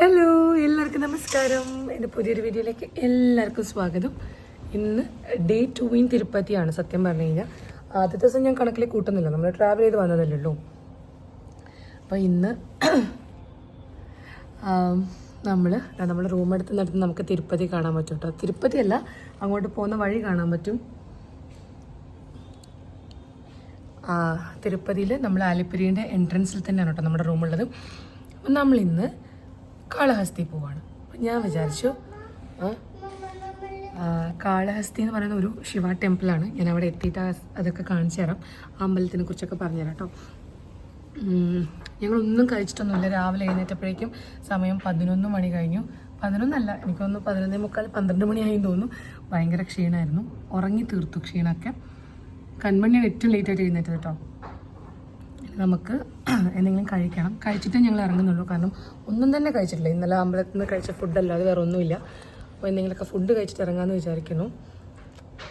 Hello എല്ലാവർക്കും നമസ്കാരം. എന്റെ പുതിയൊരു വീഡിയോയിലേക്ക് എല്ലാവർക്കും സ്വാഗതം. ഇന്ന് ഡേ ടു ഇൻ തിരുപ്പതിയാണ് സത്യം പറഞ്ഞു കഴിഞ്ഞാൽ ആദ്യത്തെ ദിവസം ഞാൻ കണക്കിൽ കൂട്ടുന്നില്ല. നമ്മൾ ട്രാവൽ ചെയ്ത് വന്നതല്ലല്ലോ അപ്പോൾ ഇന്ന് നമ്മൾ നമ്മൾ റൂം എടുത്ത് നടത്തുന്ന നമുക്ക് തിരുപ്പതി കാണാൻ പറ്റും കേട്ടോ തിരുപ്പതി അല്ല അങ്ങോട്ട് പോകുന്ന വഴി കാണാൻ പറ്റും. തിരുപ്പതിയിൽ നമ്മൾ ആലിപ്പുരീന്റെ എൻട്രൻസിൽ തന്നെയാണ് കേട്ടോ നമ്മുടെ റൂമുള്ളത് അപ്പം നമ്മൾ ഇന്ന് കാളഹസ്തി പോവാണ്. ഞാൻ വിചാരിച്ചു കാളഹസ്തി എന്ന് പറയുന്ന ഒരു ശിവ ടെമ്പിളാണ്. ഞാൻ അവിടെ എത്തിയിട്ട് അതൊക്കെ കാണിച്ചു തരാം. അമ്പലത്തിനെ കുറിച്ചൊക്കെ പറഞ്ഞു തരാം കേട്ടോ. ഞങ്ങളൊന്നും കഴിച്ചിട്ടൊന്നുമില്ല. രാവിലെ എഴുന്നേറ്റപ്പോഴേക്കും സമയം പതിനൊന്ന് മണി കഴിഞ്ഞു. പതിനൊന്നല്ല എനിക്കൊന്ന് പതിനൊന്നേ മുക്കാൽ പന്ത്രണ്ട് മണിയായി തോന്നുന്നു. ഭയങ്കര ക്ഷീണമായിരുന്നു ഉറങ്ങി തീർത്തു ക്ഷീണമൊക്കെ. കൺമണിയാണ് ഏറ്റവും ലേറ്റായിട്ട് എഴുന്നേറ്റത് കേട്ടോ. നമുക്ക് എന്തെങ്കിലും കഴിക്കണം. കഴിച്ചിട്ടേ ഞങ്ങൾ ഇറങ്ങുന്നുള്ളൂ. കാരണം ഒന്നും തന്നെ കഴിച്ചിട്ടില്ല. ഇന്നലെ അമ്പലത്തിൽ നിന്ന് കഴിച്ച ഫുഡല്ലാതെ വേറെ ഒന്നുമില്ല. അപ്പോൾ എന്തെങ്കിലുമൊക്കെ ഫുഡ് കഴിച്ചിട്ട് ഇറങ്ങാമെന്ന് വിചാരിക്കുന്നു.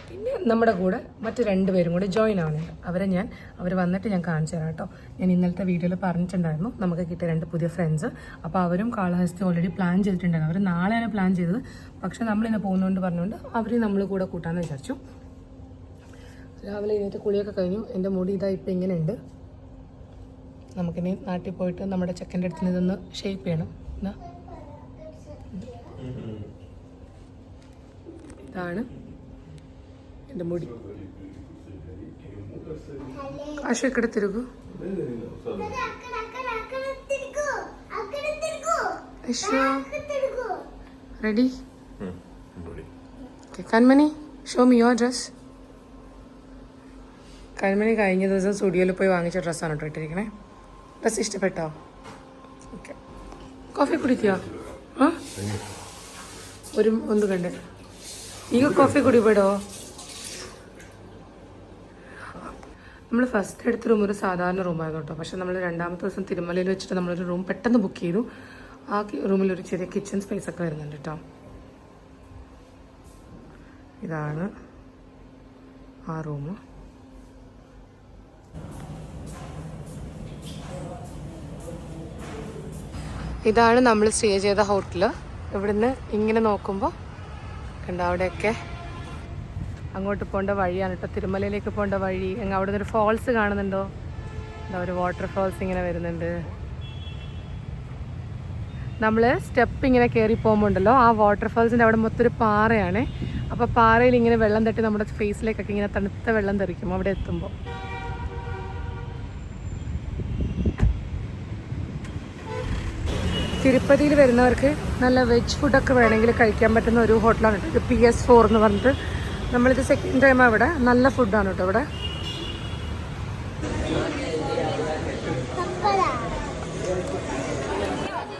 പിന്നെ നമ്മുടെ കൂടെ മറ്റു രണ്ട് പേരും കൂടെ ജോയിൻ ആവുന്നുണ്ട് അവരെ ഞാൻ അവർ വന്നിട്ട് ഞാൻ കാണിച്ചു തരാം കേട്ടോ. ഞാൻ ഇന്നലത്തെ വീഡിയോയിൽ പറഞ്ഞിട്ടുണ്ടായിരുന്നു. നമുക്ക് കിട്ടിയ രണ്ട് പുതിയ ഫ്രണ്ട്സ് അപ്പോൾ അവരും കാളഹസ്തി ഓൾറെഡി പ്ലാൻ ചെയ്തിട്ടുണ്ടായിരുന്നു. അവർ നാളെയാണ് പ്ലാൻ ചെയ്തത്. പക്ഷേ നമ്മളിന്ന് പോകുന്നതുകൊണ്ട് പറഞ്ഞുകൊണ്ട് അവർ നമ്മൾ കൂടെ കൂട്ടാമെന്ന് വിചാരിച്ചു. രാവിലെ എഴുന്നേറ്റ് കുളിയൊക്കെ കഴിഞ്ഞു. എന്റെ മുടി ഇതാ ഇപ്പം ഇങ്ങനെ ഉണ്ട് നമുക്കിനി നാട്ടിൽ പോയിട്ട് നമ്മുടെ ചെക്കന്റെ അടുത്ത് ഇതൊന്ന് ഷേപ്പ് ചെയ്യണം. എന്നാ ഇതാണ് എന്റെ മുടി. അശ്വ ready Kanmani show me your dress Kanmani കഴിഞ്ഞ ദിവസം സ്റ്റുഡിയോയിൽ പോയി വാങ്ങിച്ച ഡ്രസ്സാണ് കേട്ടോ ഇട്ടിരിക്കണേ. ഡ്രസ് ഇഷ്ടപ്പെട്ടോ? ഓക്കെ കോഫി കുടിക്കോ? ഒരു ഒന്ന് കണ്ട്. നീ കോഫി കുടിപ്പെടോ? നമ്മൾ ഫസ്റ്റ് എടുത്ത റൂം ഒരു സാധാരണ റൂമായിരുന്നു കേട്ടോ. പക്ഷെ നമ്മൾ രണ്ടാമത്തെ ദിവസം തിരുമലയിൽ വെച്ചിട്ട് നമ്മളൊരു റൂം പെട്ടെന്ന് ബുക്ക് ചെയ്തു. ആ റൂമിൽ ഒരു ചെറിയ കിച്ചൺ സ്പേസ് ഒക്കെ വരുന്നുണ്ട് കേട്ടോ. ഇതാണ് ആ റൂം ഇതാണ് നമ്മൾ സ്റ്റേ ചെയ്ത ഹോട്ടൽ. ഇവിടുന്ന് ഇങ്ങനെ നോക്കുമ്പോൾ കണ്ട അവിടെയൊക്കെ അങ്ങോട്ട് പോകേണ്ട വഴിയാണ് കേട്ടോ. തിരുമലയിലേക്ക് പോകേണ്ട വഴി. അങ്ങ് അവിടെ നിന്ന് ഒരു ഫോൾസ് കാണുന്നുണ്ടോ? എന്താ ഒരു വാട്ടർ ഫോൾസ് ഇങ്ങനെ വരുന്നുണ്ട്. നമ്മൾ സ്റ്റെപ്പ് ഇങ്ങനെ കയറി പോകുമ്പോൾ ഉണ്ടല്ലോ ആ വാട്ടർ ഫോൾസിന്റെ അവിടെ മൊത്തം ഒരു പാറയാണ്. അപ്പോൾ പാറയിൽ ഇങ്ങനെ വെള്ളം തട്ടി നമ്മുടെ ഫേസിലേക്കൊക്കെ ഇങ്ങനെ തണുത്ത വെള്ളം തെറിക്കും അവിടെ എത്തുമ്പോൾ തിരുപ്പതിയിൽ വരുന്നവർക്ക് നല്ല വെജ് ഫുഡൊക്കെ വേണമെങ്കിൽ കഴിക്കാൻ പറ്റുന്ന ഒരു ഹോട്ടലാണ്. കേട്ടോ ഇത് പി എസ് ഫോർ എന്ന് പറഞ്ഞിട്ട്. നമ്മളിത് സെക്കൻഡ് ടൈം ഇവിടെ. നല്ല ഫുഡാണ് കേട്ടോ ഇവിടെ.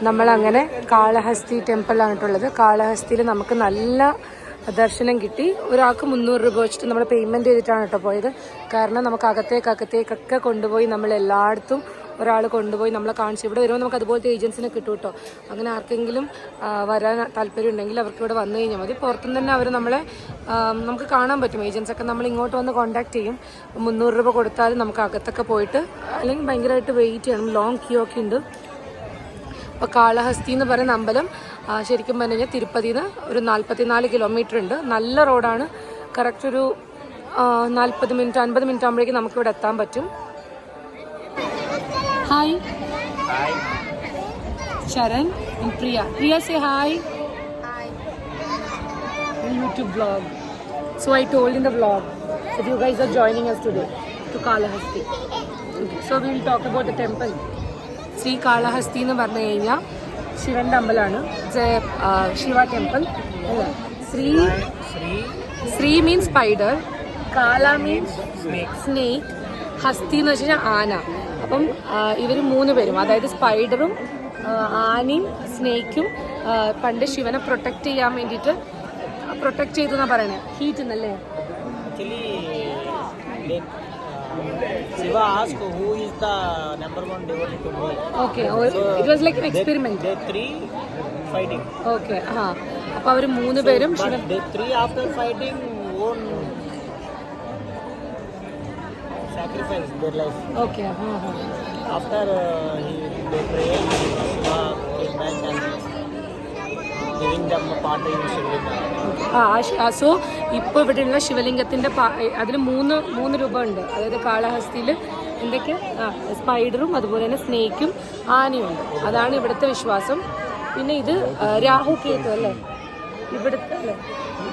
നമ്മളങ്ങനെ കാളഹസ്തി ടെമ്പിളാണ് കേട്ടുള്ളത് കാളഹസ്തിയിൽ നമുക്ക് നല്ല ദർശനം കിട്ടി. ഒരാൾക്ക് മുന്നൂറ് രൂപ വെച്ചിട്ട് നമ്മൾ പേയ്മെന്റ് ചെയ്തിട്ടാണ് കേട്ടോ പോയത്. കാരണം നമുക്ക് അകത്തേക്ക് അകത്തേക്കൊക്കെ കൊണ്ടുപോയി നമ്മൾ എല്ലായിടത്തും ഒരാൾ കൊണ്ടുപോയി നമ്മളെ കാണിച്ചു ഇവിടെ വരുമ്പോൾ നമുക്ക് അതുപോലത്തെ ഏജൻസിനെ കിട്ടും കേട്ടോ അങ്ങനെ ആർക്കെങ്കിലും വരാൻ താല്പര്യം ഉണ്ടെങ്കിൽ അവർക്ക് ഇവിടെ വന്നു കഴിഞ്ഞാൽ മതി. പുറത്തുനിന്ന് തന്നെ അവർ നമ്മളെ നമുക്ക് കാണാൻ പറ്റും. ഏജൻസ് ഒക്കെ നമ്മൾ ഇങ്ങോട്ട് വന്ന് കോൺടാക്ട് ചെയ്യും. മുന്നൂറ് രൂപ കൊടുത്താൽ നമുക്ക് അകത്തൊക്കെ പോയിട്ട് അല്ലെങ്കിൽ ഭയങ്കരമായിട്ട് വെയിറ്റ് ചെയ്യണം. ലോങ് ക്യൂ ഒക്കെ ഉണ്ട്. അപ്പോൾ കാളഹസ്തി എന്ന് പറയുന്ന അമ്പലം ശരിക്കും പറഞ്ഞു കഴിഞ്ഞാൽ തിരുപ്പതിയിൽ നിന്ന് ഒരു നാൽപ്പത്തിനാല് കിലോമീറ്റർ ഉണ്ട്. നല്ല റോഡാണ് കറക്റ്റ് ഒരു നാൽപ്പത് മിനിറ്റ് അൻപത് മിനിറ്റ് ആകുമ്പോഴേക്കും നമുക്കിവിടെ എത്താൻ പറ്റും. Hi Sharan Priya Priya say hi YouTube vlog. So I told in the vlog you guys are joining us today to to so will talk about the talk about the temple. Sri Kalahasti എന്ന് പറഞ്ഞു കഴിഞ്ഞാൽ ശിവന്റെ അമ്പലമാണ് Shiva temple അല്ല? Sri Sri means spider Kala means snake Hasti എന്ന് വെച്ച് കഴിഞ്ഞാൽ ആന. അപ്പം ഇവർ മൂന്ന് പേരും അതായത് സ്പൈഡറും ആനയും സ്നേക്കും പണ്ട് ശിവനെ പ്രൊട്ടക്റ്റ് ചെയ്യാൻ വേണ്ടിയിട്ട് പ്രൊട്ടക്റ്റ് ചെയ്തു എന്നാ പറയണേ? ഹീറ്റ് എന്നല്ലേ Actually, they, Shiva asked who is the number one devotee to me. Okay it was like experiment They three fighting, okay ആ അപ്പൊ അവർ മൂന്ന് പേരും three after fighting sacrifice their life. Okay. Uh -huh. After uh, he, they prayed, Shiva came back and giving them a part in Shivalinga. ആ so ഇപ്പോൾ ഇവിടെയുള്ള ശിവലിംഗത്തിന്റെ അതിൽ മൂന്ന് മൂന്ന് രൂപ ഉണ്ട് അതായത് കാളഹസ്തിയിൽ എന്തൊക്കെ സ്പൈഡറും അതുപോലെ തന്നെ സ്നേക്കും ആനയും ഉണ്ട് അതാണ് ഇവിടുത്തെ വിശ്വാസം പിന്നെ ഇത് രാഹു കേതു അല്ലേ ഇവിടുത്തെ അല്ലേ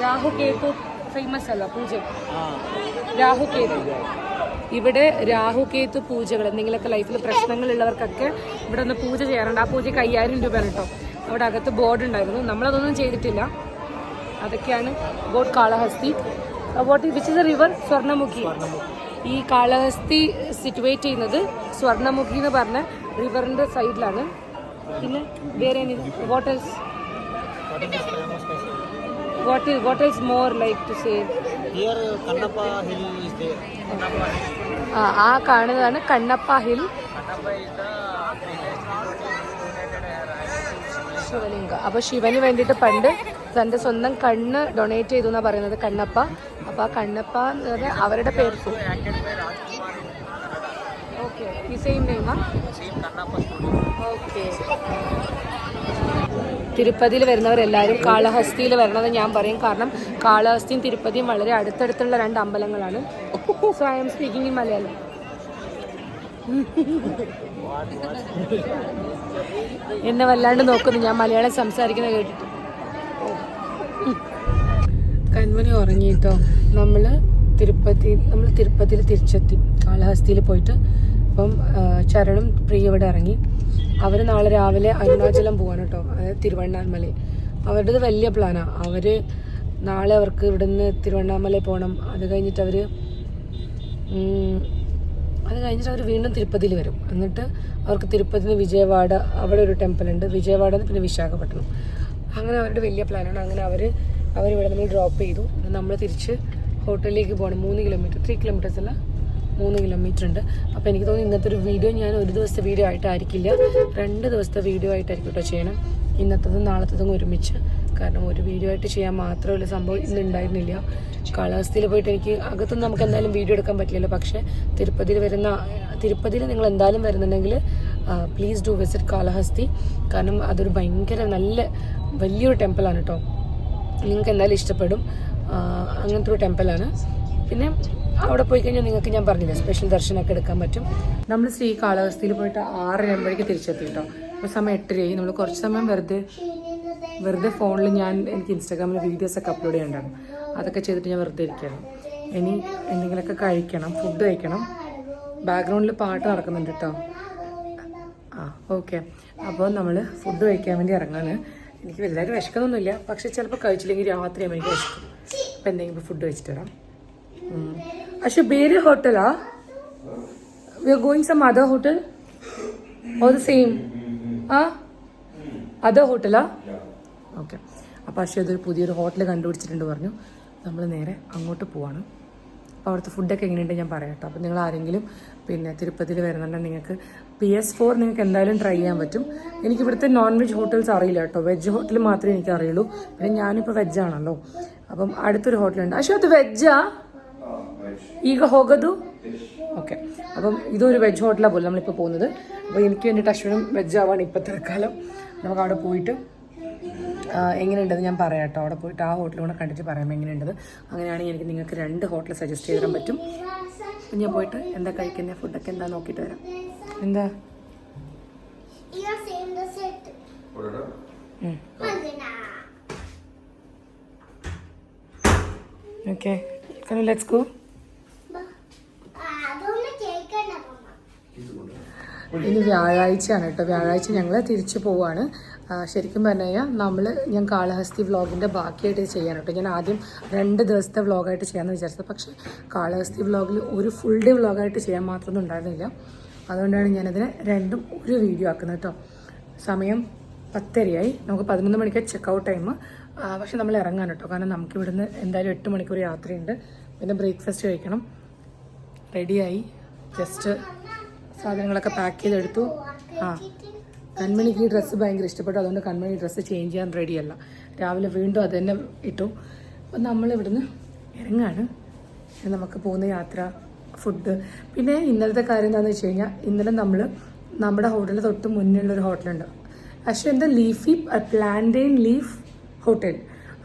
രാഹു കേതു ഫേമസ് അല്ല പൂജ രാഹു കേതു ഇവിടെ രാഹു കേതു പൂജകൾ എന്തെങ്കിലുമൊക്കെ ലൈഫിൽ പ്രശ്നങ്ങളുള്ളവർക്കൊക്കെ ഇവിടെ ഒന്ന് പൂജ ചെയ്യാറുണ്ട്. ആ പൂജയ്ക്ക് അയ്യായിരം രൂപയാണ് കേട്ടോ. അവിടെ അകത്ത് ബോർഡ് ഉണ്ടായിരുന്നു. നമ്മളതൊന്നും ചെയ്തിട്ടില്ല. അതൊക്കെയാണ് about Kalahasti. About which is a river Swarnamukhi. ഈ കാളഹസ്തി സിറ്റുവേറ്റ് ചെയ്യുന്നത് സ്വർണമുഖി എന്ന് പറഞ്ഞ റിവറിന്റെ സൈഡിലാണ് പിന്നെ വേറെ what else? What is what is more like to say here Kannappa hill is is Kannappa hill. ആ ആ കാണുന്നതാണ് കണ്ണപ്പ ഹിൽ. ശിവലിംഗ. അപ്പോൾ ശിവന് വേണ്ടിയിട്ട് പണ്ട് തന്റെ സ്വന്തം കണ്ണ് ഡൊണേറ്റ് ചെയ്തു എന്നാണ് പറയുന്നത് കണ്ണപ്പ. അപ്പോൾ ആ കണ്ണപ്പ എന്ന് പറഞ്ഞാൽ അവരുടെ പേര് ഓക്കെ ഈ സെയിം നെയ്മാ. ഓക്കെ തിരുപ്പതിയിൽ വരുന്നവരെല്ലാവരും കാളഹസ്തിയിൽ വരണമെന്ന് ഞാൻ പറയും. കാരണം കാളഹസ്തിയും തിരുപ്പതിയും വളരെ അടുത്തടുത്തുള്ള രണ്ട് അമ്പലങ്ങളാണ്. So I am speaking in Malayalam എന്നെ വല്ലാണ്ട് നോക്കുന്നു. ഞാൻ മലയാളം സംസാരിക്കുന്നത് കേട്ടിട്ട്. കൺമണി ഉറങ്ങിയിട്ടോ നമ്മൾ തിരുപ്പതി നമ്മൾ തിരുപ്പതിയിൽ തിരിച്ചെത്തി. കാളഹസ്തിയിൽ പോയിട്ട്. അപ്പം ചരണും പ്രിയ ഇവിടെ ഇറങ്ങി. അവർ നാളെ രാവിലെ അരുണാചലം പോവാണ് കേട്ടോ അതായത് തിരുവണ്ണാമല. അവരുടേത് വലിയ പ്ലാനാണ് അവർ നാളെ അവർക്ക് ഇവിടുന്ന് തിരുവണ്ണാമല പോകണം അത് കഴിഞ്ഞിട്ട് അവർ അത് കഴിഞ്ഞിട്ട് അവർ വീണ്ടും തിരുപ്പതിയിൽ വരും. എന്നിട്ട് അവർക്ക് തിരുപ്പതിന് വിജയവാഡ അവിടെ ഒരു ടെമ്പിൾ ഉണ്ട്. വിജയവാഡ പിന്നെ വിശാഖപട്ടണം. അങ്ങനെ അവരുടെ വലിയ പ്ലാനാണ് അങ്ങനെ അവർ അവരിവിടെ നമ്മൾ ഡ്രോപ്പ് ചെയ്തു. നമ്മൾ തിരിച്ച് ഹോട്ടലിലേക്ക് പോകണം മൂന്ന് കിലോമീറ്റർ ത്രീ കിലോമീറ്റേഴ്സ് അല്ല? മൂന്ന് കിലോമീറ്റർ ഉണ്ട് അപ്പോൾ എനിക്ക് തോന്നുന്നു ഇന്നത്തെ ഒരു വീഡിയോ ഞാൻ ഒരു ദിവസത്തെ വീഡിയോ ആയിട്ടായിരിക്കില്ല. രണ്ട് ദിവസത്തെ വീഡിയോ ആയിട്ടായിരിക്കും കേട്ടോ ചെയ്യണം. ഇന്നത്തതും നാളത്തതും ഒരുമിച്ച്. കാരണം ഒരു വീഡിയോ ആയിട്ട് ചെയ്യാൻ മാത്രമല്ല സംഭവം ഇന്ന് ഉണ്ടായിരുന്നില്ല കാലാവസ്ഥയിൽ പോയിട്ട് എനിക്ക് അകത്തൊന്നും നമുക്ക് എന്തായാലും വീഡിയോ എടുക്കാൻ പറ്റില്ലല്ലോ. പക്ഷേ തിരുപ്പതിയിൽ വരുന്ന തിരുപ്പതിയിൽ നിങ്ങൾ എന്തായാലും വരുന്നുണ്ടെങ്കിൽ പ്ലീസ് ഡു വിസിറ്റ് കാലഹസ്തി. കാരണം അതൊരു ഭയങ്കര നല്ല വലിയൊരു ടെമ്പിളാണ് കേട്ടോ നിങ്ങൾക്ക് എന്തായാലും ഇഷ്ടപ്പെടും. അങ്ങനത്തെ ഒരു ടെമ്പിളാണ് പിന്നെ അവിടെ പോയി കഴിഞ്ഞാൽ നിങ്ങൾക്ക് ഞാൻ പറഞ്ഞില്ലേ സ്പെഷ്യൽ ദർശനമൊക്കെ എടുക്കാൻ പറ്റും. നമ്മൾ ശ്രീ കാലാവസ്ഥയിൽ പോയിട്ട് ആറരയാകുമ്പോഴേക്ക് തിരിച്ചെത്തി കേട്ടോ ഇപ്പോൾ സമയം എട്ടരയായി. നമ്മൾ കുറച്ച് സമയം വെറുതെ വെറുതെ ഫോണിൽ ഞാൻ എനിക്ക് ഇൻസ്റ്റാഗ്രാമിൽ വീഡിയോസൊക്കെ അപ്ലോഡ് ചെയ്യണ്ടായിരുന്നു അതൊക്കെ ചെയ്തിട്ട് ഞാൻ വെറുതെ ഇരിക്കുകയാണ്. ഇനി എന്തെങ്കിലുമൊക്കെ കഴിക്കണം ഫുഡ് കഴിക്കണം. ബാക്ക്ഗ്രൗണ്ടിൽ പാട്ട് നടക്കുന്നുണ്ട് കേട്ടോ ആ ഓക്കെ അപ്പോൾ നമ്മൾ ഫുഡ് കഴിക്കാൻ വേണ്ടി ഇറങ്ങാണ്. എനിക്ക് വലുതായിട്ട് വിശക്കുന്നൊന്നുമില്ല പക്ഷെ ചിലപ്പോൾ കഴിച്ചില്ലെങ്കിൽ രാത്രി എനിക്ക് വിശക്കും. അപ്പോൾ എന്തെങ്കിലും ഫുഡ് കഴിച്ചിട്ട് വരാം. ഉം. പക്ഷെ ಬೇರೆ ಹೋಟೆಲಾ we are going some other hotel or the same ah other ഹോട്ടലാ okay അപ്പോൾ പക്ഷേ അതൊരു പുതിയൊരു ഹോട്ടൽ കണ്ടുപിടിച്ചിട്ടുണ്ട് പറഞ്ഞു നമ്മൾ നേരെ അങ്ങോട്ട് പോവാണ് അപ്പോൾ അവിടുത്തെ ഫുഡൊക്കെ എങ്ങനെയുണ്ട് ഞാൻ പറയാം കേട്ടോ അപ്പോൾ നിങ്ങൾ ആരെങ്കിലും പിന്നെ തിരുപ്പതിയിൽ വരുന്നുണ്ടെങ്കിൽ നിങ്ങൾക്ക് പി എസ് ഫോർ നിങ്ങൾക്ക് എന്തായാലും ട്രൈ ചെയ്യാൻ പറ്റും എനിക്ക് ഇവിടുത്തെ നോൺ വെജ് ഹോട്ടൽസ് അറിയില്ല കേട്ടോ വെജ് ഹോട്ടൽ മാത്രമേ എനിക്ക് അറിയുള്ളൂ പിന്നെ ഞാനിപ്പോൾ വെജാണല്ലോ അപ്പം അടുത്തൊരു ഹോട്ടലുണ്ട് പക്ഷേ അത് വെജാ ഈഗ ഹോഗതു ഓക്കെ. അപ്പം ഇതൊരു വെജ് ഹോട്ടലാണ് പോലും നമ്മളിപ്പോൾ പോകുന്നത്. അപ്പോൾ എനിക്ക് വേണ്ടിയിട്ട് അശ്വിനും വെജ് ആവാണ് ഇപ്പോൾ തൽക്കാലം നമുക്ക് അവിടെ പോയിട്ട് എങ്ങനെയുണ്ടെന്ന് ഞാൻ പറയാം കേട്ടോ അവിടെ പോയിട്ട് ആ ഹോട്ടലും കൂടെ കണ്ടിട്ട് പറയാം എങ്ങനെയുണ്ടത് അങ്ങനെയാണെങ്കിൽ എനിക്ക് നിങ്ങൾക്ക് രണ്ട് ഹോട്ടൽ സജസ്റ്റ് ചെയ്തു തരാൻ പറ്റും. ഞാൻ പോയിട്ട് എന്താ കഴിക്കുന്ന ഫുഡൊക്കെ എന്താ നോക്കിയിട്ട് വരാം. എന്താ? Okay. Can we let's go? ഇനി വ്യാഴാഴ്ചയാണ് കേട്ടോ. വ്യാഴാഴ്ച ഞങ്ങൾ തിരിച്ചു പോവുകയാണ് ശരിക്കും പറഞ്ഞു കഴിഞ്ഞാൽ നമ്മൾ ഞാൻ കാളഹസ്തി വ്ളോഗിന്റെ ബാക്കിയായിട്ട് ചെയ്യാൻ കേട്ടോ. ഞാൻ ആദ്യം രണ്ട് ദിവസത്തെ വ്ളോഗായിട്ട് ചെയ്യാമെന്ന് വിചാരിച്ചത്. പക്ഷേ കാളഹസ്തി വ്ളോഗിൽ ഒരു ഫുൾ ഡേ വ്ളോഗായിട്ട് ചെയ്യാൻ മാത്രമൊന്നും ഉണ്ടായിരുന്നില്ല. അതുകൊണ്ടാണ് ഞാനതിനെ രണ്ടും ഒരു വീഡിയോ ആക്കുന്നത് കേട്ടോ. സമയം പത്തരയായി. നമുക്ക് പതിനൊന്ന് മണിക്ക് ചെക്ക് ഔട്ട് ടൈം പക്ഷെ നമ്മൾ ഇറങ്ങാൻ കേട്ടോ. കാരണം നമുക്ക് ഇവിടുന്ന് എന്തായാലും എട്ട് മണിക്കൂർ യാത്രയുണ്ട്. പിന്നെ ബ്രേക്ക്ഫാസ്റ്റ് കഴിക്കണം. റെഡിയായി. ജസ്റ്റ് സാധനങ്ങളൊക്കെ പാക്ക് ചെയ്തെടുത്തു. ആ കൺമണിക്ക് ഈ ഡ്രസ്സ് ഭയങ്കര ഇഷ്ടപ്പെട്ടു. അതുകൊണ്ട് കൺമണി ഡ്രസ്സ് ചേഞ്ച് ചെയ്യാൻ റെഡിയല്ല രാവിലെ വീണ്ടും അത് തന്നെ ഇട്ടു. അപ്പം നമ്മളിവിടുന്ന് ഇറങ്ങാണ്. നമുക്ക് പോകുന്ന യാത്ര ഫുഡ് പിന്നെ ഇന്നലത്തെ കാര്യം എന്താണെന്ന് വെച്ച് കഴിഞ്ഞാൽ ഇന്നലെ നമ്മൾ നമ്മുടെ ഹോട്ടലിൽ തൊട്ട് മുന്നിലുള്ളൊരു ഹോട്ടലുണ്ട് പക്ഷേ എന്താ ലീഫി പ്ലാന്റൈൻ ലീഫ് ഹോട്ടൽ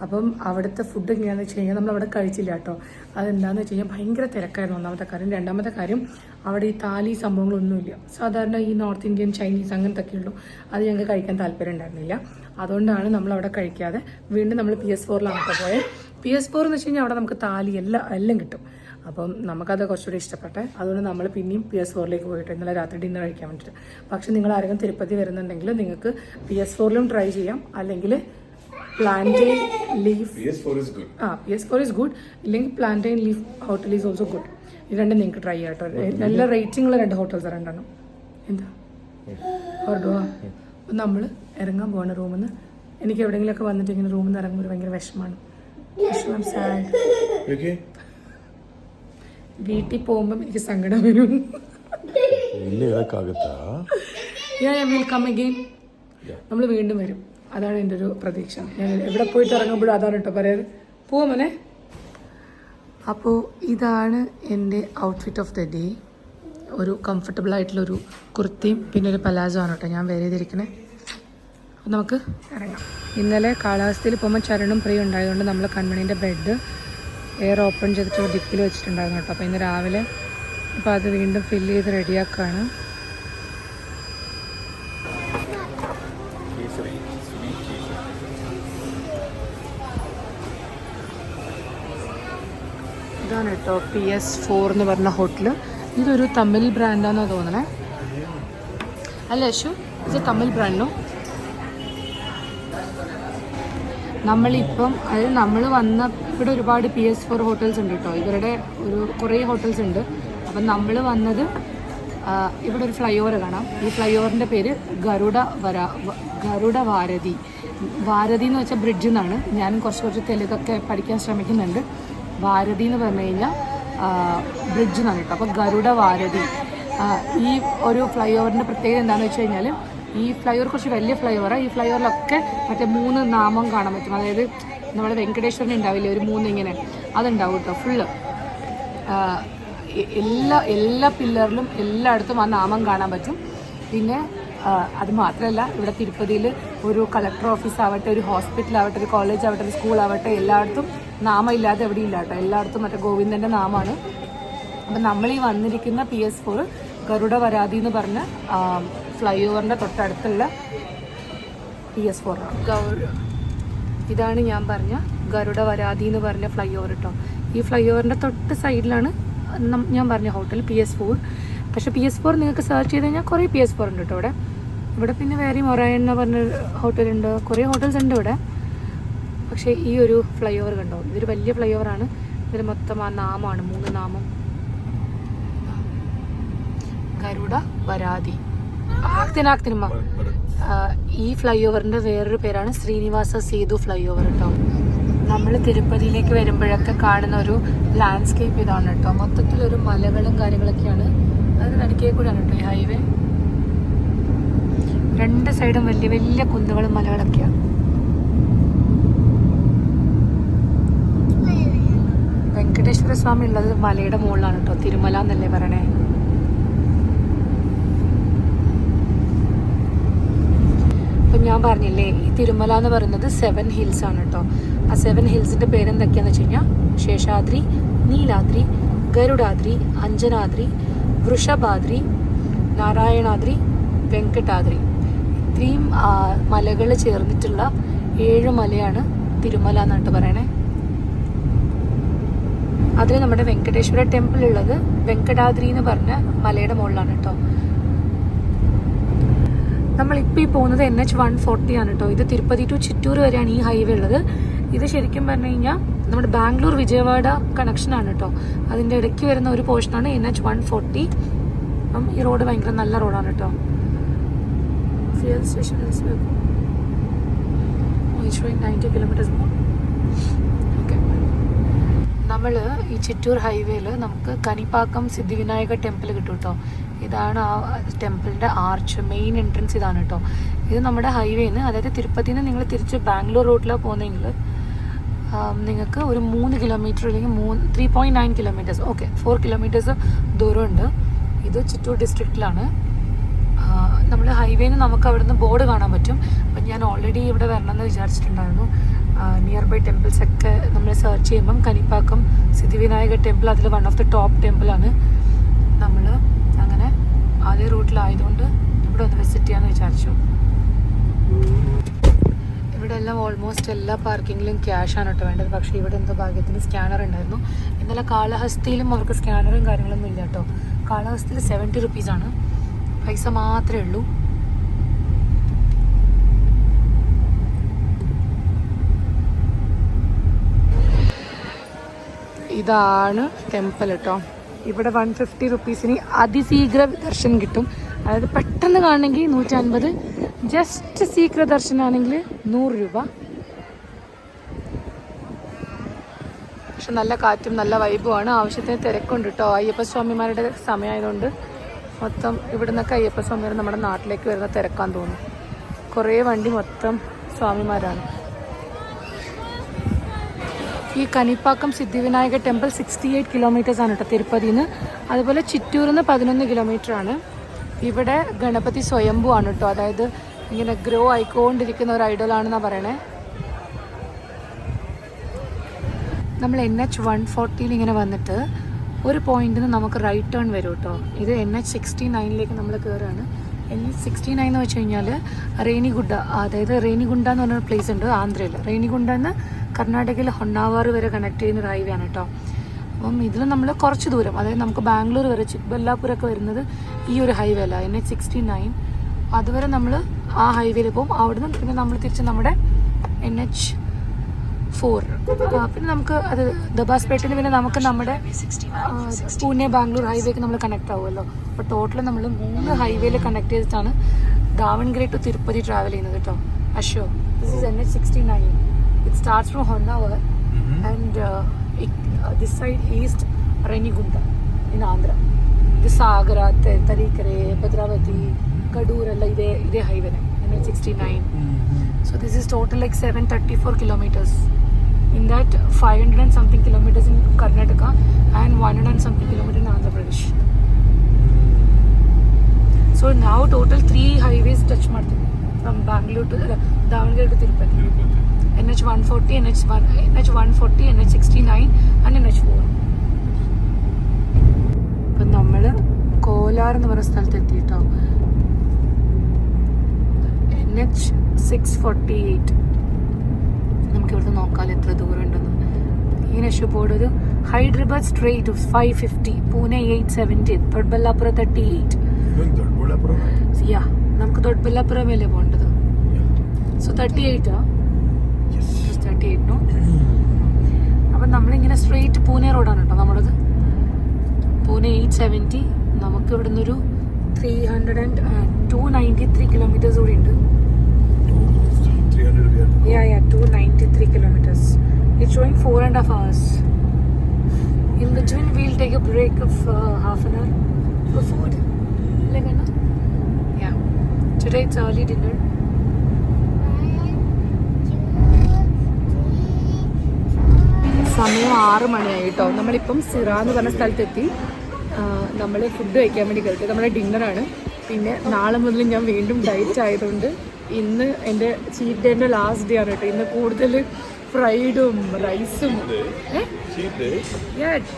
അപ്പം അവിടുത്തെ ഫുഡ് എങ്ങനെയാണെന്ന് വെച്ച് കഴിഞ്ഞാൽ നമ്മൾ അവിടെ കഴിച്ചില്ല കേട്ടോ. അതെന്താണെന്ന് വെച്ച് കഴിഞ്ഞാൽ ഭയങ്കര തിരക്കായിരുന്നു ഒന്നാമത്തെ കാര്യം. രണ്ടാമത്തെ കാര്യം അവിടെ ഈ താലി സംഭവങ്ങളൊന്നുമില്ല. സാധാരണ ഈ നോർത്ത് ഇന്ത്യൻ ചൈനീസ് അങ്ങനത്തെ ഒക്കെ ഉള്ളൂ. അത് ഞങ്ങൾക്ക് കഴിക്കാൻ താല്പര്യം ഉണ്ടായിരുന്നില്ല. അതുകൊണ്ടാണ് നമ്മൾ അവിടെ കഴിക്കാതെ വീണ്ടും നമ്മൾ പി എസ് ഫോറിലാണ് പോയത്. പി എസ് ഫോർ എന്ന് വെച്ച് കഴിഞ്ഞാൽ അവിടെ നമുക്ക് താലി എല്ലാം എല്ലാം കിട്ടും. അപ്പം നമുക്കത് കുറച്ചുകൂടി ഇഷ്ടപ്പെട്ടെ. അതുകൊണ്ട് നമ്മൾ പിന്നെയും പി എസ് ഫോറിലേക്ക് പോയിട്ട് ഇന്നലെ രാത്രി ഡിന്നർ കഴിക്കാൻ വേണ്ടിയിട്ട് പക്ഷെ നിങ്ങൾ ആരെങ്കിലും തിരുപ്പതി വരുന്നുണ്ടെങ്കിൽ നിങ്ങൾക്ക് പി എസ് ഫോറിലും ട്രൈ ചെയ്യാം. അല്ലെങ്കിൽ plantain leaf PS4 is good. ആ P S four is good ഇല്ലെങ്കിൽ plantain leaf hotel is also good ഇത് രണ്ടും നിങ്ങൾക്ക് ട്രൈ ചെയ്യാം കേട്ടോ. നല്ല റേറ്റിംഗ് ഉള്ള രണ്ട് ഹോട്ടൽസ് രണ്ടെണ്ണം. എന്താ? ഓർഡോ അപ്പം നമ്മൾ ഇറങ്ങാൻ പോകണം റൂമിൽ നിന്ന് എനിക്ക് എവിടെയെങ്കിലുമൊക്കെ വന്നിട്ട് ഇങ്ങനെ റൂമിൽ നിന്ന് ഇറങ്ങുമ്പോൾ ഭയങ്കര വിഷമമാണ്. വിഷമം സാഡ്? വീട്ടിൽ പോകുമ്പോൾ എനിക്ക് സങ്കടം വരും. നമ്മൾ വീണ്ടും വരും. അതാണ് എന്റെ ഒരു പ്രതീക്ഷ. ഞാൻ എവിടെ പോയിട്ട് ഇറങ്ങുമ്പോഴും അതാണ് കേട്ടോ പറയാറ്. പോവാമനെ അപ്പോൾ ഇതാണ് എന്റെ ഔട്ട്ഫിറ്റ് ഓഫ് ദ ഡേ ഒരു കംഫർട്ടബിൾ ആയിട്ടുള്ളൊരു കുർത്തിയും പിന്നെ ഒരു പലാസോ ആണ് കേട്ടോ ഞാൻ വേറെ ചെയ്തിരിക്കണേ നമുക്ക് ഇറങ്ങാം. ഇന്നലെ കാലാവസ്ഥയിൽ പോകുമ്പോൾ ചരണും പ്രിയ ഉണ്ടായതുകൊണ്ട് നമ്മൾ കൺമണീന്റെ ബെഡ് എയർ ഓപ്പൺ ചെയ്തിട്ട് ഡിപ്പിൽ വെച്ചിട്ടുണ്ടായിരുന്നു കേട്ടോ. അപ്പോൾ ഇന്ന് രാവിലെ അപ്പോൾ അത് വീണ്ടും ഫില്ല് ചെയ്ത് റെഡിയാക്കുകയാണ് ഇതാണ് കേട്ടോ പി എസ് ഫോർ എന്ന് പറഞ്ഞ ഹോട്ടൽ ഇതൊരു തമിഴ് ബ്രാൻഡാണെന്നാണ് തോന്നണേ. അല്ല അശു ഇത് തമിഴ് ബ്രാൻഡോ നമ്മളിപ്പം അതായത് നമ്മൾ വന്ന ഇവിടെ ഒരുപാട് പി എസ് ഫോർ ഹോട്ടൽസ് ഉണ്ട് കേട്ടോ ഇവരുടെ ഒരു കുറേ ഹോട്ടൽസ് ഉണ്ട്. അപ്പം നമ്മൾ വന്നത് ഇവിടെ ഒരു ഫ്ലൈ ഓവർ കാണാം. ഈ ഫ്ലൈ ഓവറിന്റെ പേര് ഗരുഡ വര ഗരുഡ വാരതി വാരതി എന്ന് വെച്ചാൽ ബ്രിഡ്ജ് എന്നാണ് ഞാനും കുറച്ച് കുറച്ച് തെലുങ്കൊക്കെ പഠിക്കാൻ ശ്രമിക്കുന്നുണ്ട്. വാരതി എന്ന് പറഞ്ഞു കഴിഞ്ഞാൽ ബ്രിഡ്ജ് എന്നാണ് കേട്ടോ അപ്പോൾ ഗരുഡ വാരതി ഈ ഒരു ഫ്ലൈ ഓവറിന്റെ പ്രത്യേകത എന്താണെന്ന് വെച്ച് കഴിഞ്ഞാൽ ഈ ഫ്ലൈ കുറച്ച് വലിയ ഫ്ലൈ ഓവറാണ് ഈ ഫ്ലൈ ഓവറിലൊക്കെ മറ്റേ മൂന്ന് നാമം കാണാൻ പറ്റും. അതായത് നമ്മുടെ വെങ്കടേശ്വരൻ ഉണ്ടാവില്ലേ? ഒരു മൂന്ന് ഇങ്ങനെ. അതുണ്ടാവും കേട്ടോ ഫുള്ള് എല്ലാ എല്ലാ പില്ലറിലും എല്ലായിടത്തും ആ നാമം കാണാൻ പറ്റും. പിന്നെ അത് മാത്രമല്ല ഇവിടെ തിരുപ്പതിയിൽ ഒരു കളക്ടർ ഓഫീസ് ആവട്ടെ ഒരു ഹോസ്പിറ്റൽ ആവട്ടെ ഒരു കോളേജ് ആവട്ടെ ഒരു സ്കൂൾ ആവട്ടെ എല്ലായിടത്തും നാമം ഇല്ലാതെ എവിടെയും ഇല്ല കേട്ടോ. എല്ലായിടത്തും മറ്റേ ഗോവിന്ദന്റെ നാമമാണ് അപ്പം നമ്മൾ ഈ വന്നിരിക്കുന്ന പി എസ് ഫോർ ഗരുഡ വരാതി എന്ന് പറഞ്ഞ ഫ്ലൈ ഓവറിന്റെ തൊട്ടടുത്തുള്ള പി എസ് ഫോർ ഇതാണ് ഞാൻ പറഞ്ഞ ഗരുഡ വരാതി എന്ന് പറഞ്ഞ ഫ്ലൈ ഓവർ കേട്ടോ ഈ ഫ്ലൈ ഓവറിന്റെ തൊട്ട് സൈഡിലാണ് ഞാൻ പറഞ്ഞ ഹോട്ടൽ പി എസ് ഫോർ പക്ഷേ പി എസ് ഫോർ നിങ്ങൾക്ക് സെർച്ച് ചെയ്ത് കഴിഞ്ഞാൽ കുറേ പി എസ് ഫോർ ഉണ്ട് കേട്ടോ ഇവിടെ. ഇവിടെ പിന്നെ വേറെയും ഒറായൻ എന്ന് പറഞ്ഞ ഹോട്ടലുണ്ട് കുറേ ഹോട്ടൽസ് ഉണ്ട് ഇവിടെ. പക്ഷേ ഈ ഒരു ഫ്ലൈ ഓവർ കണ്ടോ? ഇതൊരു വലിയ ഫ്ലൈ ഓവറാണ് ഇതിൽ മൊത്തം ആ നാമമാണ് മൂന്ന് നാമം. ഗരുഡ വരാതി. ആക്തിനാക്തിനുമ ഈ ഫ്ലൈ ഓവറിന്റെ വേറൊരു പേരാണ് ശ്രീനിവാസ സേതു ഫ്ലൈ ഓവർ കേട്ടോ നമ്മൾ തിരുപ്പതിയിലേക്ക് വരുമ്പോഴൊക്കെ കാണുന്ന ഒരു ലാൻഡ്സ്കേപ്പ് ഇതാണ് കേട്ടോ മൊത്തത്തിലൊരു മലകളും കാര്യങ്ങളൊക്കെയാണ്. അത് നടുക്കേ കൂടെയാണ് കേട്ടോ ഈ ഹൈവേ രണ്ട് സൈഡും വലിയ വലിയ കുന്നുകളും മലകളൊക്കെയാണ്. വെങ്കടേശ്വര സ്വാമി ഉള്ളത് മലയുടെ മുകളിലാണ് കേട്ടോ തിരുമല എന്നല്ലേ പറയണേ അപ്പം ഞാൻ പറഞ്ഞില്ലേ ഈ തിരുമല എന്ന് പറയുന്നത് സെവൻ ഹിൽസ് ആണ് കേട്ടോ ആ സെവൻ ഹിൽസിന്റെ പേരെന്തൊക്കെയാന്ന് വെച്ച് കഴിഞ്ഞാൽ ശേഷാദ്രി നീലാദ്രി ഗരുഡാദ്രി അഞ്ജനാദ്രി വൃഷഭാദ്രി നാരായണാദ്രി വെങ്കടാദ്രി. ഇത്രയും മലകൾ ചേർന്നിട്ടുള്ള ഏഴ് മലയാണ് തിരുമല എന്നിട്ട് പറയണേ. അതിൽ നമ്മുടെ വെങ്കടേശ്വര ടെമ്പിൾ ഉള്ളത് വെങ്കടാദ്രി എന്ന് പറഞ്ഞ മലയുടെ മുകളിലാണ് കേട്ടോ നമ്മളിപ്പോൾ ഈ പോകുന്നത് എൻ എച്ച് വൺ ഫോർട്ടി ആണ് കേട്ടോ ഇത് തിരുപ്പതി ടു ചിറ്റൂർ വരെയാണ് ഈ ഹൈവേ ഉള്ളത്. ഇത് ശരിക്കും പറഞ്ഞു കഴിഞ്ഞാൽ നമ്മുടെ ബാംഗ്ലൂർ വിജയവാഡ കണക്ഷൻ ആണ് കേട്ടോ അതിന്റെ ഇടയ്ക്ക് വരുന്ന ഒരു പോർഷനാണ് എൻ എച്ച് വൺ ഫോർട്ടി അപ്പം ഈ റോഡ് ഭയങ്കര നല്ല റോഡാണ് കേട്ടോ fuel station ninety kilometres okay നമ്മൾ ഈ ചിറ്റൂർ ഹൈവേയിൽ നമുക്ക് കനിപ്പാക്കം സിദ്ധിവിനായക ടെമ്പിൾ കിട്ടും കേട്ടോ ഇതാണ് ആ ടെമ്പിളിന്റെ ആർച്ച് മെയിൻ എൻട്രൻസ് ഇതാണ് കേട്ടോ. ഇത് നമ്മുടെ ഹൈവേന്ന് അതായത് തിരുപ്പതിയിൽ നിന്ന് നിങ്ങൾ തിരിച്ച് ബാംഗ്ലൂർ റൂട്ടിലാണ് പോകുന്നതെങ്കിൽ നിങ്ങൾക്ക് ഒരു മൂന്ന് കിലോമീറ്റർ അല്ലെങ്കിൽ മൂന്ന് three point nine kilometres okay four kilometres ദൂരമുണ്ട്. ഇത് ചിറ്റൂർ ഡിസ്ട്രിക്റ്റിലാണ് നമ്മൾ ഹൈവേന്ന് നമുക്ക് അവിടുന്ന് ബോർഡ് കാണാൻ പറ്റും. അപ്പം ഞാൻ ഓൾറെഡി ഇവിടെ വരണമെന്ന് വിചാരിച്ചിട്ടുണ്ടായിരുന്നു. നിയർ ബൈ ടെമ്പിൾസ് ഒക്കെ നമ്മൾ സെർച്ച് ചെയ്യുമ്പം കനിപ്പാക്കം സിദ്ധിവിനായക ടെമ്പിൾ അതിൽ വൺ ഓഫ് ദി ടോപ്പ് ടെമ്പിളാണ് നമ്മൾ അങ്ങനെ അതേ റൂട്ടിലായതുകൊണ്ട് ഇവിടെ ഒന്ന് വിസിറ്റ് ചെയ്യാമെന്ന് വിചാരിച്ചു. ഇവിടെ എല്ലാം ഓൾമോസ്റ്റ് എല്ലാ പാർക്കിങ്ങിലും ക്യാഷ് ആണ് കേട്ടോ വേണ്ടത്. പക്ഷേ ഇവിടെ എന്തോ ഭാഗ്യത്തിന് സ്കാനർ ഉണ്ടായിരുന്നു. ഇന്നലെ കാളഹസ്തിയിലും അവർക്ക് സ്കാനറും കാര്യങ്ങളൊന്നും ഇല്ല കേട്ടോ കാളഹസ്തിയിൽ സെവന്റി റുപ്പീസാണ് പൈസ മാത്രമേ ഉള്ളൂ. ഇതാണ് ടെമ്പിൾ കേട്ടോ ഇവിടെ വൺ ഫിഫ്റ്റി റുപ്പീസിന് അതിശീഘ്ര ദർശനം കിട്ടും. അതായത് പെട്ടെന്ന് കാണണമെങ്കിൽ നൂറ്റി അൻപത് ജസ്റ്റ് ശീഘ്ര ദർശനമാണെങ്കിൽ നൂറ് രൂപ. പക്ഷെ നല്ല കാറ്റും നല്ല വൈബുമാണ് ആവശ്യത്തിന് തിരക്കുണ്ട് കേട്ടോ അയ്യപ്പ സ്വാമിമാരുടെ സമയമായതുകൊണ്ട് മൊത്തം ഇവിടെ നിന്നൊക്കെ അയ്യപ്പ സ്വാമിമാർ നമ്മുടെ നാട്ടിലേക്ക് വരുന്ന തിരക്കാൻ തോന്നും കുറേ വണ്ടി മൊത്തം സ്വാമിമാരാണ്. ഈ Kanipakkam Siddhivinayaka temple sixty eight kilometres ആണ് കേട്ടോ തിരുപ്പതിയിൽ നിന്ന് അതുപോലെ ചിറ്റൂരിൽ നിന്ന് പതിനൊന്ന് കിലോമീറ്റർ ആണ്. ഇവിടെ ഗണപതി സ്വയംഭു ആണ് കേട്ടോ. അതായത് ഇങ്ങനെ ഗ്രോ ആയിക്കൊണ്ടിരിക്കുന്ന ഒരു ഐഡോളാണെന്നാണ് പറയണേ. നമ്മൾ എൻ എച്ച് വൺ ഫോർട്ടിയിൽ ഇങ്ങനെ വന്നിട്ട് ഒരു പോയിന്റിൽ നിന്ന് നമുക്ക് റൈറ്റ് ടേൺ വരും കേട്ടോ. ഇത് എൻ എച്ച് സിക്സ്റ്റി നയനിലേക്ക് നമ്മൾ കയറുകയാണ് സിക്സ്റ്റി നയൻ എന്ന് വെച്ച് കഴിഞ്ഞാൽ റേണിഗുഡ അതായത് റേണിഗുണ്ട എന്ന് പറഞ്ഞൊരു പ്ലേസ് ഉണ്ട് ആന്ധ്രയിൽ റേണിഗുണ്ട എന്ന് കർണാടകയിൽ ഹൊണ്ണാവാർ വരെ കണക്ട് ചെയ്യുന്ന ഒരു ഹൈവേ ആണ് കേട്ടോ അപ്പം ഇതിൽ നമ്മൾ കുറച്ച് ദൂരം അതായത് നമുക്ക് ബാംഗ്ലൂർ വരെ ചിക്ബല്ലാപുരമൊക്കെ വരുന്നത് ഈ ഒരു ഹൈവേ അല്ല എൻ എച്ച് സിക്സ്റ്റി നയൻ അതുവരെ നമ്മൾ ആ ഹൈവേയിൽ പോകും. അവിടുന്ന് പിന്നെ നമ്മൾ തിരിച്ച് നമ്മുടെ എൻ എച്ച് ഫോർ പിന്നെ നമുക്ക് അത് ദബാസ് പേട്ടിന് പിന്നെ നമുക്ക് നമ്മുടെ പൂനെ ബാംഗ്ലൂർ ഹൈവേക്ക് നമ്മൾ കണക്ട് ആവുമല്ലോ. അപ്പോൾ ടോട്ടൽ നമ്മൾ മൂന്ന് ഹൈവേയിൽ കണക്ട് ചെയ്തിട്ടാണ് ദാവൺഗിരി ടു തിരുപ്പതി ട്രാവൽ ചെയ്യുന്നത് കേട്ടോ അശോ this is N H sixty nine it start from Honnavar and this side east Renigunta in Andhra ഇത് സാഗര തരീക്കരെ ഭദ്രാവതി കടൂർ അല്ല ഇതേ ഇതേ ഹൈവേനെ sixty nine so this is total like seven thirty four kilometres four kilometres in that five hundred and something kilometres in Karnataka and one hundred and something kilometre in Andhra Pradesh so ನಾವು total three highways touch ಮಾಡ್ತೀವಿ from Bangalore to Davanagere to Tirupati N H one forty N H one N H one forty N H sixty nine and N H four ഇപ്പം നമ്മൾ കോലാർ എന്ന് പറയുന്ന സ്ഥലത്ത് എത്തിയിട്ടോ N H six forty eight നമുക്ക് ഇവിടുന്ന് നോക്കാൻ എത്ര ദൂരം ഉണ്ടെന്ന് ഈ നശു പോടൊരു Hyderabad straight five fifty Pune eight seventy Doddaballapura thirty eight? Yeah നമുക്ക് ദൊഡ്ബല്ലാപുരമല്ലേ പോകേണ്ടത് സോ തേർട്ടി എയ്റ്റാ. തേർട്ടി എയ്റ്റ് നോ അപ്പം നമ്മളിങ്ങനെ സ്ട്രേറ്റ് പൂനെ റോഡാണ് കേട്ടോ നമ്മളത്. പൂനെ എയ്റ്റ് സെവന്റി നമുക്ക് ഇവിടുന്നൊരു three hundred and two ninety three kilometres കൂടി ഉണ്ട് Oh, 300 we have to go. Yeah, yeah, 293 kilometers. It's showing four and a half hours. In between, we'll take a break of uh, half an hour for food. Like? Yeah. Today it's early dinner. സമയം ആറ് മണിയായി കേട്ടോ നമ്മളിപ്പം സിറ എന്ന് പറഞ്ഞ സ്ഥലത്തെത്തി നമ്മൾ food കഴിക്കാൻ വേണ്ടി കയറി നമ്മുടെ ഡിന്നറാണ് പിന്നെ നാളെ മുതൽ ഞാൻ വീണ്ടും ഡയറ്റ് ആയതുകൊണ്ട് ഇന്ന് എന്റെ ചീറ്റ് ഡേന്റെ ലാസ്റ്റ് ഡേ ആണ് കേട്ടോ ഇന്ന് കൂടുതൽ ഫ്രൈഡും റൈസും.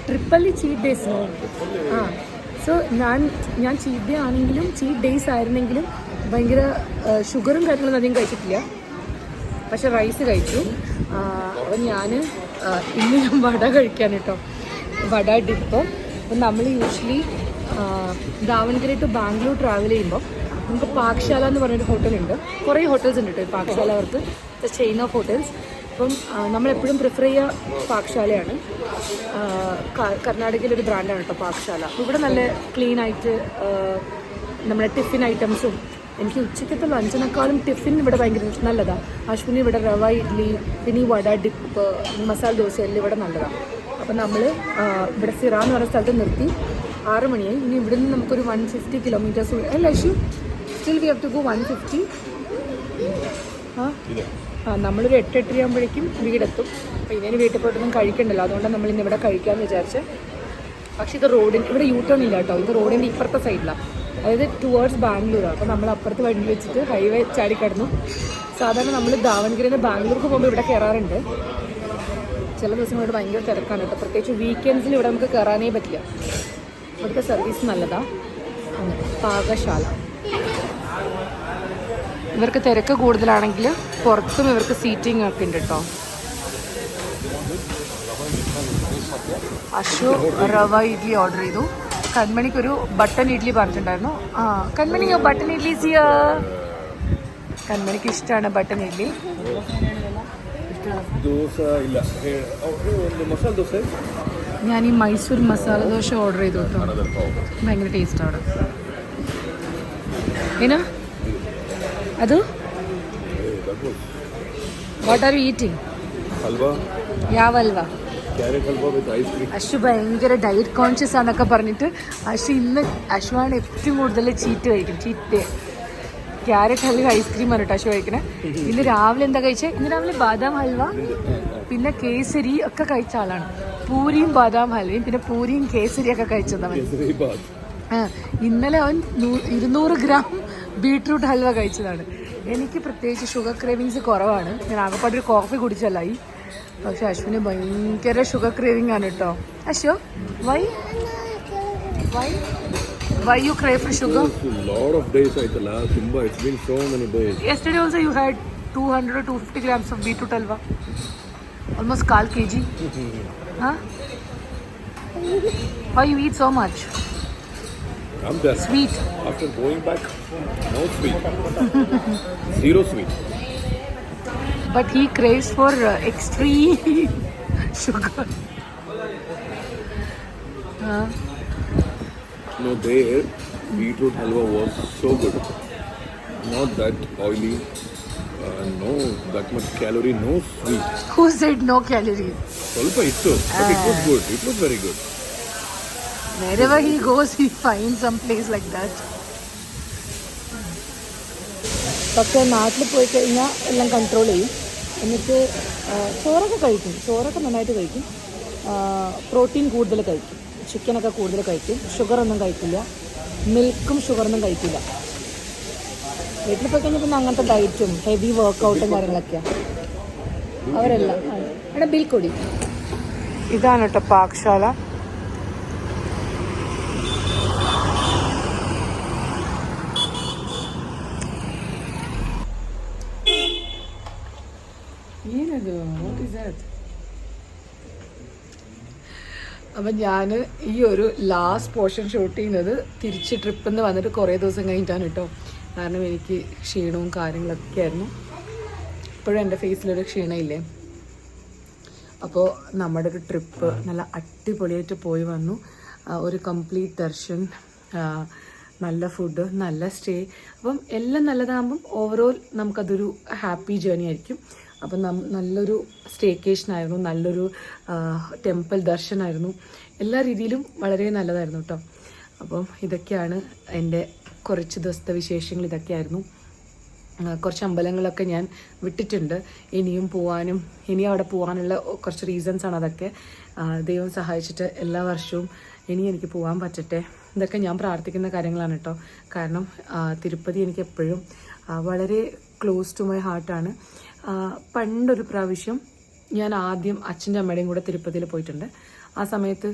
ട്രിപ്പലി ചീറ്റ് ഡേയ്സ് ആ. സോ ഞാൻ ഞാൻ ചീറ്റ് ഡേ ആണെങ്കിലും ചീറ്റ് ഡേയ്സ് ആയിരുന്നെങ്കിലും ഭയങ്കര ഷുഗറും കാര്യങ്ങളൊന്നും അധികം കഴിച്ചിട്ടില്ല. പക്ഷെ റൈസ് കഴിച്ചു. അപ്പം ഞാൻ ഇന്ന് ഞാൻ വട കഴിക്കാൻ കേട്ടോ വട ഡിപ്പ് അപ്പം നമ്മൾ usually Davangere to Bangalore travel ചെയ്യുമ്പോൾ നമുക്ക് പാക്ശാല എന്ന് പറഞ്ഞൊരു ഹോട്ടലുണ്ട് കുറേ ഹോട്ടൽസ് ഉണ്ട് കേട്ടോ പാക്ശാല അവർക്ക്. ചെയിൻ ഓഫ് ഹോട്ടൽസ് അപ്പം നമ്മളെപ്പോഴും പ്രിഫർ ചെയ്യുക പാക്ശാലയാണ്. കർണാടകയിലൊരു ബ്രാൻഡാണ് കേട്ടോ പാക്ശാല. ഇവിടെ നല്ല ക്ലീൻ ആയിട്ട് നമ്മുടെ ടിഫിൻ ഐറ്റംസും എനിക്ക് ഉച്ചയ്ക്കത്തെ ലഞ്ചിനേക്കാളും ടിഫിൻ ഇവിടെ ഭയങ്കര നല്ലതാണ് അശ്വിനി ഇവിടെ റവ ഇഡ്ലി പിന്നെ ഈ വട ഡിപ്പ് മസാല ദോശ എല്ലാം ഇവിടെ നല്ലതാണ് അപ്പം നമ്മൾ ഇവിടെ സിറ എന്ന് പറയുന്ന സ്ഥലത്ത് നിർത്തി. ആറ് മണിയായി. ഇനി ഇവിടെ നിന്ന് നമുക്കൊരു വൺ ഫിഫ്റ്റി കിലോമീറ്റേഴ്സ് അല്ല അശ്വു still we have to go one fifty ആ? നമ്മളൊരു എട്ട് എട്ടര ആകുമ്പോഴേക്കും വീടെത്തും. അപ്പോൾ ഇതിന് വീട്ടിൽ പോയിട്ടൊന്നും കഴിക്കണ്ടല്ലോ. അതുകൊണ്ടാണ് നമ്മൾ ഇന്ന് ഇവിടെ കഴിക്കാമെന്ന് വിചാരിച്ച്. പക്ഷേ ഇത് റോഡിന് ഇവിടെ യൂ ടേൺ ഇല്ല കേട്ടോ. ഇത് റോഡിന്റെ ഇപ്പുറത്തെ സൈഡിലാണ് അതായത് ടുവേർഡ്സ് ബാംഗ്ലൂരാണ് അപ്പോൾ നമ്മൾ അപ്പുറത്ത് വണ്ടി വെച്ചിട്ട് ഹൈവേ ചാടി കിടന്നു. സാധാരണ നമ്മൾ ദാവൺഗിരിന്ന് ബാംഗ്ലൂർക്ക് പോകുമ്പോൾ ഇവിടെ കയറാറുണ്ട് ചില ദിവസങ്ങളോട് ഭയങ്കര തിരക്കാണ് കേട്ടോ. പ്രത്യേകിച്ച് വീക്കെൻഡ്സിൽ ഇവിടെ നമുക്ക് കയറാനേ പറ്റില്ല. ഇവിടുത്തെ സർവീസ് നല്ലതാണ് പാകശാല. ഇവർക്ക് തിരക്ക് കൂടുതലാണെങ്കിൽ പുറത്തും ഇവർക്ക് സീറ്റിംഗ് ഒക്കെ ഉണ്ട് കേട്ടോ അശു റവ ഇഡ്ലി ഓർഡർ ചെയ്തു. കൺമണിക്ക് ഒരു ബട്ടൺ ഇഡ്ഡലി പറഞ്ഞിട്ടുണ്ടായിരുന്നു. ആ കൺമണി ബട്ടൺ ഇഡ്ഡലി സിയ കൺമണിക്ക് ഇഷ്ടമാണ് ബട്ടൺ ഇഡ്ഡലി ഞാൻ ഈ മൈസൂർ മസാല ദോശ ഓർഡർ ചെയ്തു കേട്ടോ ഭയങ്കര ടേസ്റ്റ് ആണ് ಅದು that was what are you eating halwa ಯಾವ ಅಲ್ವಾ carrot halwa with ice cream Ashu ഭയങ്കര ഡയറ്റ് കോൺഷ്യസ് ആണെന്നൊക്കെ പറഞ്ഞിട്ട് അശു ഇന്ന് അശുവാണ് ഏറ്റവും കൂടുതൽ ചീറ്റ് കഴിക്കും ചീറ്റ് ക്യാരറ്റ് ഹൽവ ഐസ്ക്രീം ആണ് കേട്ടോ അശു കഴിക്കണേ ഇന്ന് രാവിലെ എന്താ കഴിച്ചേ ഇന്ന് രാവിലെ ബാദാം ഹൽവ പിന്നെ കേസരി ഒക്കെ കഴിച്ച ആളാണ് പൂരിയും ബാദാം ഹൽവയും പിന്നെ പൂരിയും കേസരിയും ഒക്കെ കഴിച്ചതവൻ ಕೇಸರಿ ಬಾತ್ ആ, ഇന്നലെ അവൻ നൂ- ഇരുന്നൂറ് ഗ്രാം ബീട്രൂട്ട് ഹൽവ കഴിച്ചതാണ് എനിക്ക് പ്രത്യേകിച്ച് ഷുഗർ ക്രേവിങ്സ് കുറവാണ് ഞാൻ ആകെപ്പാട് ഒരു കോഫി കുടിച്ചല്ലായി പക്ഷെ അശ്വിന് ഭയങ്കര ഷുഗർ ക്രേവിംഗ് ആണ് കേട്ടോ അശോ why why why you crave for sugar lot of days ಆಯ್ತಲ್ಲ ತುಂಬಾ it's been so many days yesterday also you had 200 250 grams of beetroot halwa almost kal kg huh why you eat so much I'm done. sweet After going back, no sweet. Zero sweet. but he craves for uh, extreme sugar huh? No, there, beetroot halwa was so good. Not that oily, uh, no that much calorie, no sweet. who said no calories ಸ್ವಲ್ಪ ಇತ್ತು but it was good. It was very good. Wherever he goes he finds some place like that. പക്ഷേ നാട്ടിൽ പോയി കഴിഞ്ഞാൽ എല്ലാം control ചെയ്യും. എന്നിട്ട് ചോറൊക്കെ കഴിക്കും. ചോറൊക്കെ നന്നായിട്ട് കഴിക്കും. പ്രോട്ടീൻ കൂടുതൽ കഴിക്കും. ചിക്കനൊക്കെ കൂടുതൽ കഴിക്കും. ഷുഗറൊന്നും കഴിക്കില്ല. മിൽക്കും ഷുഗറൊന്നും കഴിക്കില്ല. വീട്ടിൽ പോയി കഴിഞ്ഞാൽ പിന്നെ അങ്ങനത്തെ ഡയറ്റും ഹെവി വർക്കൗട്ടും കാര്യങ്ങളൊക്കെയാണ് അവരെല്ലാം അവിടെ ബിൽ കൊടി ഇതാണ് കേട്ടോ പാകശാല. അപ്പം ഞാൻ ഈ ഒരു ലാസ്റ്റ് പോർഷൻ ഷൂട്ട് ചെയ്യുന്നത് തിരിച്ച് ട്രിപ്പിൽ നിന്ന് വന്നിട്ട് കുറേ ദിവസം കഴിഞ്ഞിട്ടാണ് കേട്ടോ കാരണം എനിക്ക് ക്ഷീണവും കാര്യങ്ങളൊക്കെ ആയിരുന്നു. ഇപ്പോഴും എന്റെ ഫേസിലൊരു ക്ഷീണമില്ലേ അപ്പോൾ നമ്മുടെ ഒരു ട്രിപ്പ് നല്ല അടിപൊളിയായിട്ട് പോയി വന്നു. ഒരു കംപ്ലീറ്റ് ദർശൻ നല്ല ഫുഡ് നല്ല സ്റ്റേ അപ്പം എല്ലാം നല്ലതാകുമ്പം ഓവറോൾ നമുക്കതൊരു ഹാപ്പി ജേർണി ആയിരിക്കും. അപ്പം നല്ലൊരു സ്റ്റേക്കേഷൻ ആയിരുന്നു നല്ലൊരു ടെമ്പിൾ ദർശനമായിരുന്നു എല്ലാ രീതിയിലും വളരെ നല്ലതായിരുന്നു കേട്ടോ അപ്പം ഇതൊക്കെയാണ് എന്റെ കുറച്ച് ദിവസത്തെ വിശേഷങ്ങൾ ഇതൊക്കെയായിരുന്നു. കുറച്ച് അമ്പലങ്ങളൊക്കെ ഞാൻ വിട്ടിട്ടുണ്ട്. ഇനിയും പോവാനും ഇനി അവിടെ പോകാനുള്ള കുറച്ച് റീസൺസാണ് അതൊക്കെ. ദൈവം സഹായിച്ചിട്ട് എല്ലാ വർഷവും ഇനി എനിക്ക് പോകാൻ പറ്റട്ടെ. ഇതൊക്കെ ഞാൻ പ്രാർത്ഥിക്കുന്ന കാര്യങ്ങളാണ് കേട്ടോ കാരണം തിരുപ്പതി എനിക്ക് എപ്പോഴും വളരെ ക്ലോസ് ടു മൈ ഹാർട്ടാണ് പണ്ടൊരു പ്രാവശ്യം ഞാൻ ആദ്യം അച്ഛന്റെ അമ്മയുടെയും കൂടെ തിരുപ്പതിയിൽ പോയിട്ടുണ്ട്. ആ സമയത്ത്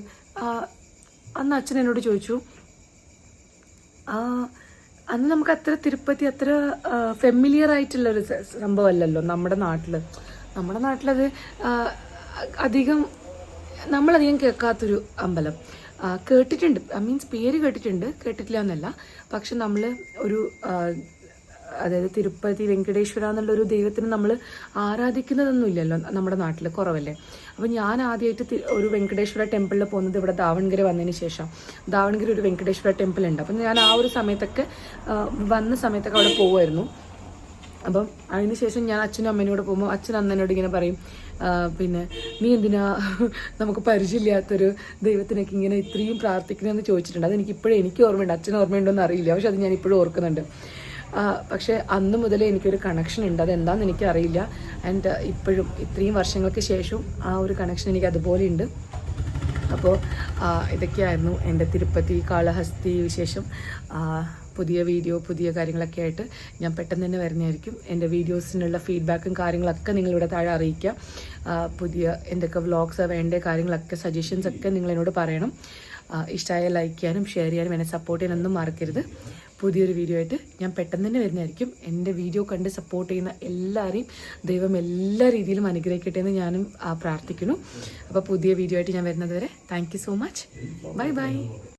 അന്ന് അച്ഛൻ എന്നോട് ചോദിച്ചു അന്ന് നമുക്ക് അത്ര തിരുപ്പതി അത്ര ഫെമിലിയർ ആയിട്ടുള്ള ഒരു സംഭവമല്ലല്ലോ നമ്മുടെ നാട്ടിൽ നമ്മുടെ നാട്ടിലത് അധികം നമ്മളധികം കേൾക്കാത്തൊരു അമ്പലം. കേട്ടിട്ടുണ്ട്. ഐ മീൻസ് പേര് കേട്ടിട്ടുണ്ട്. കേട്ടിട്ടില്ല എന്നല്ല. പക്ഷെ നമ്മൾ ഒരു അതായത് തിരുപ്പതി വെങ്കടേശ്വര എന്നുള്ള ഒരു ദൈവത്തിന് നമ്മൾ ആരാധിക്കുന്നതൊന്നുമില്ലല്ലോ നമ്മുടെ നാട്ടിൽ കുറവല്ലേ. അപ്പോൾ ഞാൻ ആദ്യമായിട്ട് ഒരു വെങ്കടേശ്വര ടെമ്പിളിൽ പോകുന്നത് ഇവിടെ ദാവൺഗിരി വന്നതിന് ശേഷം. ദാവൺഗിരി ഒരു വെങ്കടേശ്വര ടെമ്പിൾ ഉണ്ട്. അപ്പം ഞാൻ ആ ഒരു സമയത്തൊക്കെ വന്ന സമയത്തൊക്കെ അവിടെ പോകുമായിരുന്നു അപ്പം അതിനുശേഷം ഞാൻ അച്ഛനും അമ്മേനോട് പോകുമ്പോൾ അച്ഛൻ അന്നനോട് ഇങ്ങനെ പറയും പിന്നെ നീ എന്തിനാ നമുക്ക് പരിചയമില്ലാത്തൊരു ദൈവത്തിനൊക്കെ ഇങ്ങനെ ഇത്രയും പ്രാർത്ഥിക്കണമെന്ന് ചോദിച്ചിട്ടുണ്ട്. അതെനിക്ക് ഇപ്പോഴും എനിക്ക് ഓർമ്മയുണ്ട്. അച്ഛൻ ഓർമ്മയുണ്ടോ എന്ന് അറിയില്ല. പക്ഷെ അത് ഞാൻ ഇപ്പോഴും ഓർക്കുന്നുണ്ട്. പക്ഷേ അന്ന് മുതലേ എനിക്കൊരു കണക്ഷൻ ഉണ്ട്. അതെന്താണെന്ന് എനിക്കറിയില്ല. ആൻഡ് ഇപ്പോഴും ഇത്രയും വർഷങ്ങൾക്ക് ശേഷവും ആ ഒരു കണക്ഷൻ എനിക്ക് അതുപോലെ ഉണ്ട്. അപ്പോൾ ഇതൊക്കെയായിരുന്നു എന്റെ തിരുപ്പതി കാളഹസ്തി വിശേഷം. പുതിയ വീഡിയോ പുതിയ കാര്യങ്ങളൊക്കെ ആയിട്ട് ഞാൻ പെട്ടെന്ന് തന്നെ വരുന്നതായിരിക്കും. എന്റെ വീഡിയോസിനുള്ള ഫീഡ്ബാക്കും കാര്യങ്ങളൊക്കെ നിങ്ങളിവിടെ താഴെ അറിയിക്കാം. പുതിയ എന്തൊക്കെ വ്ളോഗ്സ് വേണ്ട കാര്യങ്ങളൊക്കെ സജഷൻസ് ഒക്കെ നിങ്ങൾ എന്നോട് പറയണം ഇഷ്ടമായ ലൈക്ക് ചെയ്യാനും ഷെയർ ചെയ്യാനും എന്നെ സപ്പോർട്ട് ചെയ്യാനൊന്നും മറക്കരുത്. പുതിയൊരു വീഡിയോ ആയിട്ട് ഞാൻ പെട്ടെന്ന് തന്നെ വരുന്നതായിരിക്കും. എന്റെ വീഡിയോ കണ്ട് സപ്പോർട്ട് ചെയ്യുന്ന എല്ലാവരെയും ദൈവം എല്ലാ രീതിയിലും അനുഗ്രഹിക്കട്ടെ എന്ന് ഞാനും പ്രാർത്ഥിക്കുന്നു. അപ്പോൾ പുതിയ വീഡിയോ ആയിട്ട് ഞാൻ വരുന്നത് വരെ thank so much bye bye